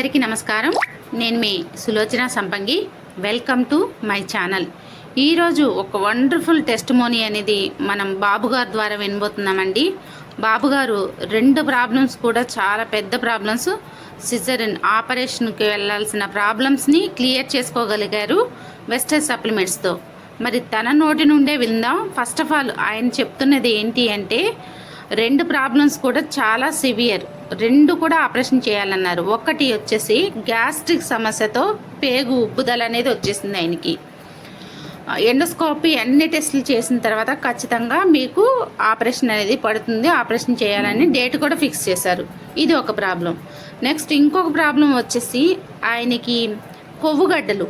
అందరికీ నమస్కారం. నేను మీ Sulochana Sampangi. Welcome to my channel ఈరోజు ఒక వండర్ఫుల్ టెస్టిమోనీ అనేది మనం బాబుగారు ద్వారా వినబోతున్నామండి. బాబుగారు రెండు ప్రాబ్లమ్స్ కూడా చాలా పెద్ద ప్రాబ్లమ్స్ సిజరిన్ ఆపరేషన్కి వెళ్ళాల్సిన ప్రాబ్లమ్స్ని క్లియర్ చేసుకోగలిగారు వెస్టర్న్ సప్లిమెంట్స్తో మరి తన నోటి నుండే విందాం. ఫస్ట్ ఆఫ్ ఆల్ ఆయన చెప్తున్నది ఏంటి అంటే రెండు ప్రాబ్లమ్స్ కూడా చాలా సివియర్. రెండు కూడా ఆపరేషన్ చేయాలన్నారు. ఒకటి వచ్చేసి గ్యాస్ట్రిక్ సమస్యతో పేగు ఉబ్బుదల అనేది వచ్చేసింది ఆయనకి. ఎండోస్కోపీ అన్ని టెస్టులు చేసిన తర్వాత ఖచ్చితంగా మీకు ఆపరేషన్ అనేది పడుతుంది. ఆపరేషన్ చేయాలని డేట్ కూడా ఫిక్స్ చేశారు. ఇది ఒక ప్రాబ్లం. నెక్స్ట్ ఇంకొక ప్రాబ్లం వచ్చేసి ఆయనకి కొవ్వుగడ్డలు.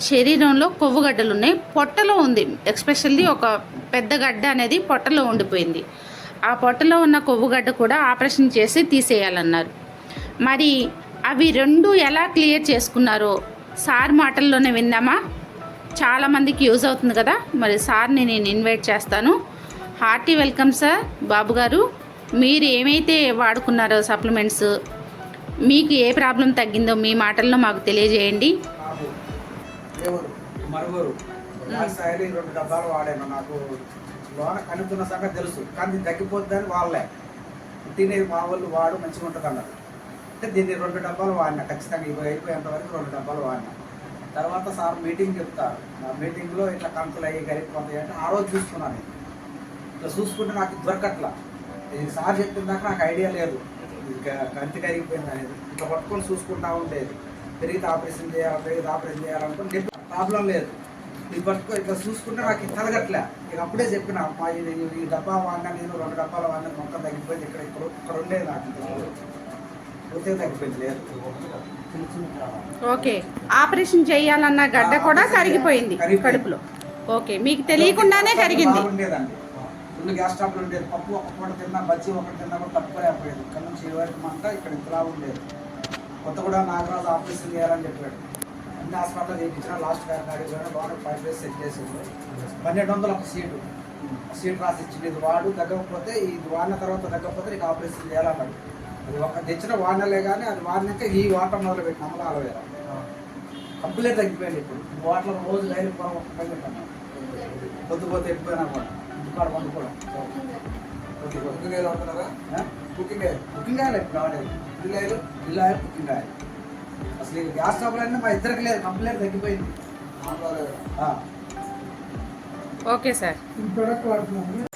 శరీరంలో కొవ్వుగడ్డలు ఉన్నాయి. పొట్టలో ఉంది. ఎక్స్పెషల్లీ ఒక పెద్ద గడ్డ అనేది పొట్టలో ఉండిపోయింది. ఆ పొట్టలో ఉన్న కొవ్వుగడ్డ కూడా ఆపరేషన్ చేసి తీసేయాలన్నారు. మరి అవి రెండు ఎలా క్లియర్ చేసుకున్నారో సార్ మాటల్లోనే విందామా చాలామందికి యూజ్ అవుతుంది కదా? మరి సార్ని నేను ఇన్వైట్ చేస్తాను. హార్టీ వెల్కమ్ సార్ బాబు గారు. మీరు ఏమైతే వాడుకున్నారో సప్లిమెంట్స్ మీకు ఏ ప్రాబ్లం తగ్గిందో మీ మాటల్లో మాకు తెలియజేయండి. మరుగురు స్థాయిలో ఈ రెండు డబ్బాలు వాడాను నాకు లోన కలుగుతున్న సంగతి తెలుసు. కానీ ఇది తగ్గిపోద్దని వాళ్ళే. తినేది మా వాళ్ళు వాడు మంచిగా ఉంటుంది అన్నారు అంటే దీన్ని రెండు డబ్బాలు వాడినా ఖచ్చితంగా ఇవి అయిపోయేంత వరకు రెండు డబ్బాలు వాడినా. తర్వాత సార్ మీటింగ్ చెప్తారు. ఆ మీటింగ్లో ఇట్లా కంతులు అయ్యి గరిగిపోతాయి అంటే ఆ రోజు చూసుకున్నాను ఇట్లా చూసుకుంటే నాకు దొరకట్లా. ఇది సార్ చెప్పిన దాకా నాకు ఐడియా లేదు. ఇంకా కంతి కరిగిపోయింది అనేది. ఇట్లా పట్టుకొని చూసుకుంటా ఉండేది. పెరిగితే ఆపరేషన్ చేయాలి పెరిగితే ఆపరేషన్ చేయాలనుకుంటే ప్రాబ్లం లేదు. ఇది పట్టుకో ఇట్లా చూసుకుంటే నాకు ఇది కలగట్లే ఇక అప్పుడే చెప్పిన అమ్మా ఇది ఈ డబ్బా వాడినా నేను రెండు డబ్బాలు వాడినా మొక్క తగ్గిపోయింది ఇక్కడ ఇక్కడ ఇక్కడ ఉండేది నాకు. పూర్తిగా తగ్గిపోయింది లేదు. ఓకే. ఆపరేషన్ చేయాలన్న గడ్డ కూడా కరిగిపోయింది. కడుపులో. ఓకే. మీకు తెలియకుండానే కరిగింది. బాగుండేదండి ఫుల్ గ్యాస్ స్టాప్లు ఉండేది. పప్పు ఒక పూట తిన్నా బజ్జీ ఒకటి తిన్నా కూడా తట్టుకోలేకపోయేది. ఇక్కడ నుంచి ఈ వరకు మంట ఇక్కడ ఇంతలా ఉండేది. కొత్త కూడా నాగరాజు ఆపరేషన్ చేయాలని చెప్పాడు. అన్ని హాస్పిటల్ చేయించిన లాస్ట్ కాడికి బాగా ఫైవ్ డేస్ సెట్ చేసింది పన్నెండు వందలు ఒక సీటు. సీట్ రాసి ఇచ్చింది ఇది వాడు తగ్గకపోతే ఇది వాడిన తర్వాత తగ్గకపోతే నీకు ఆపరేషన్ చేయాలన్నాడు. అది ఒక తెచ్చిన వాడినలే కానీ అది వాడినాక ఈ వాటర్ మొదలు పెట్టిన అమలు అలవేరా కంప్లీట్ తగ్గిపోయింది ఇప్పుడు. వాటర్ రోజు డైలీ పొరం ఒక పని పెట్టాను పొద్దు పోతే వెళ్ళిపోయినా కూడా. ఇంటికాడ కూడా కుకింగ్ ఆయిల్ వాడుతున్నారా? కుకింగ్ ఆయిల్ కుకింగ్ ఆయిల్ ఇప్పుడు వాడేది ఆయిల్ ఇల్లు ఆయిల్ కుకింగ్ ఆయిల్ అసలు గ్యాస్ స్టవ్లు అన్నీ మా ఇద్దరికి లేదు కంప్లీట్ తగ్గిపోయింది. Okay sir. ఈ ప్రొడక్ట్ వాడుతున్నాము